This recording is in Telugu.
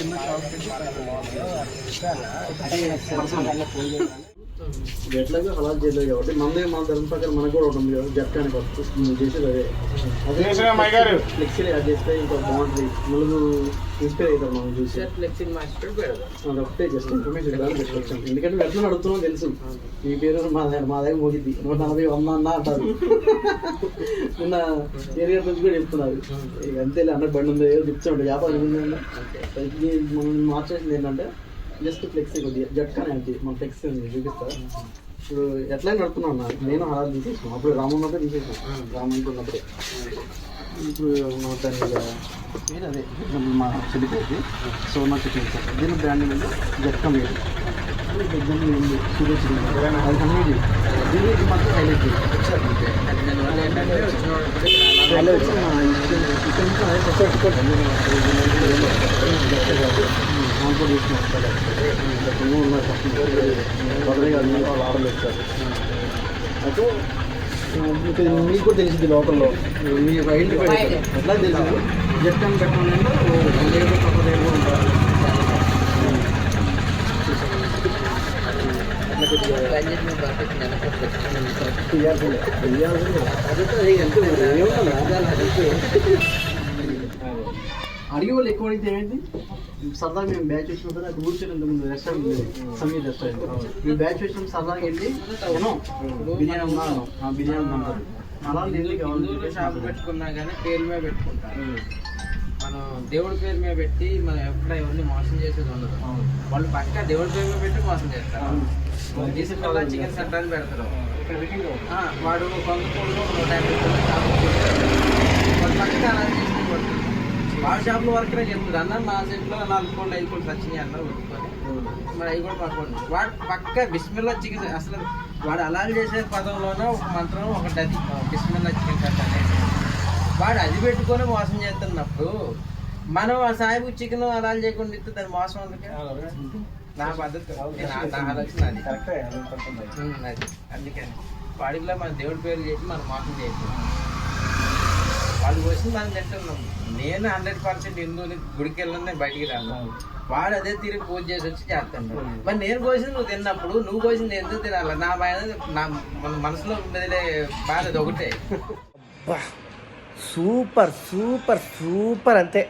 చిన్న షాప్ ఎట్లాగో అలా చేయలేదు కాబట్టి మనదే మన ధర్మ ప్రకారం మనకు కూడా ఉంటుంది కదా జట్కానికి వస్తుంది. చేసేది అదే. అదే ఫ్లెక్సీ యాడ్ చేస్తే ఇంకా బాగుంటుంది. నలుగురు ఇన్స్పైర్ అవుతారు మనం చూసి. పెడదాం అదొకటే జస్ట్ ఇన్ఫర్మేషన్ ఇవ్వడానికి వచ్చాం ఎందుకంటే ఎట్లా అడుగుతున్నావు తెలుసు. మీ పేరు మా దగ్గర మా దగ్గర మోగిద్ది. నూట నలభై వంద అన్న అంటారు. నిన్న ఏరియా నుంచి కూడా చెప్తున్నారు. ఇక అంతేలే అన్న బండి ఉంది ఏదో చెప్తుండే వ్యాపారం ఇది మనం మార్చేసింది ఏంటంటే జస్ట్ ఫ్లెక్సీ కొద్దిగా జట్కానే అంటే మన ఫ్లెక్సీ ఉంది చూపిస్తా. ఇప్పుడు ఎట్లా నడుపుతున్నాను అన్న? నేను అలా తీసేసాను. అప్పుడు రామన్నప్పుడు ఉన్నప్పుడు తీసేసాను. రామన్ ఉన్నప్పుడే. ఇప్పుడు దాని పేరు అదే? ఎగ్జాంపుల్ మా చెల్లిపోయింది సోనా చికెన్ సార్ దీని బ్రాండ్ మీద జట్కా మీరు ఎగ్జాంపుల్ చికెన్ అది దీనికి మాత్రం హైలైట్ దానివల్ల ఏంటంటే వచ్చిన వాళ్ళకి హైలైట్ చికెన్ అయితే మీకు మీకు కూడా తెలిసింది లోకల్లో మీ రైలు ఎట్లా తెలుసు జస్ట్ అని పెట్టాలంటే ఉంటారు అడిగే వాళ్ళు ఎక్కువ అడిగితే ఏంటి? సరదాగా మేము బ్యాచ్ వచ్చినప్పుడు అక్కడ కూర్చొని ముందు రెస్టారెంట్ ఉంది. సమీర్ రెస్టారెంట్ మేము బ్యాచ్ వచ్చినప్పుడు సరదాగా వెళ్ళి ఏమో బిర్యానీ ఉన్నాను ఆ బిర్యానీ అంటారు అలా హిందువులు షాప్ పెట్టుకున్నా కానీ పేరు మీద పెట్టుకుంటారు. మనం దేవుడి పేరు మీద పెట్టి మనం ఎక్కడ ఎవరిని మోసం చేసేది ఉండదు. వాళ్ళు పక్క దేవుడి పేరు మీద పెట్టి మోసం చేస్తారు. తీసుకెళ్ళా చికెన్ సెంటర్ అని పెడతారు. వాడు కొంగపూడిలో నూట యాభై షాప్ పెడతాడు. వాడు పక్కన అలా చేసి కొడతాడు. వాడి షాప్లో వర్కరే చెప్తాడు అన్న మా సెట్లో నాలుగు కోళ్ళు ఐదు కోళ్ళు వచ్చినాయి అన్న కొట్టుకొని మరి అవి కూడా పట్టుకోండి వాడు పక్క బిస్మిల్లా చికెన్ అసలు వాడు అలాల్ చేసే పదంలోనే ఒక మంత్రం ఒకటి అది బిస్మిల్లా చికెన్ కట్ట అనేది. వాడు అది పెట్టుకొని మోసం చేస్తున్నప్పుడు మనం ఆ సాయిబు చికెన్ అలాల్ చేయకుండా ఇస్తే దాని మోసం అందుకే నా పద్ధతి. నా- ఆలోచన అది. అందుకని వాడిలో మన దేవుడి పేరు చెప్పి మనం మోసం చేయకూడదు. వాళ్ళు వచ్చిన మనం తింటున్నాం. నేను హండ్రెడ్ పర్సెంట్ హిందువుని గుడికి వెళ్ళిన బయటికి రాను. వాడు అదే తిరిగి పూజ చేసి వచ్చి చేస్తాడు. మరి నేను కోసింది నువ్వు తిన్నప్పుడు నువ్వు కోసింది ఎందుకు తినాలి? నా బాధ నా మన మనసులో మెదిలే బాధ అది ఒకటే. సూపర్ సూపర్ సూపర్ అంతే.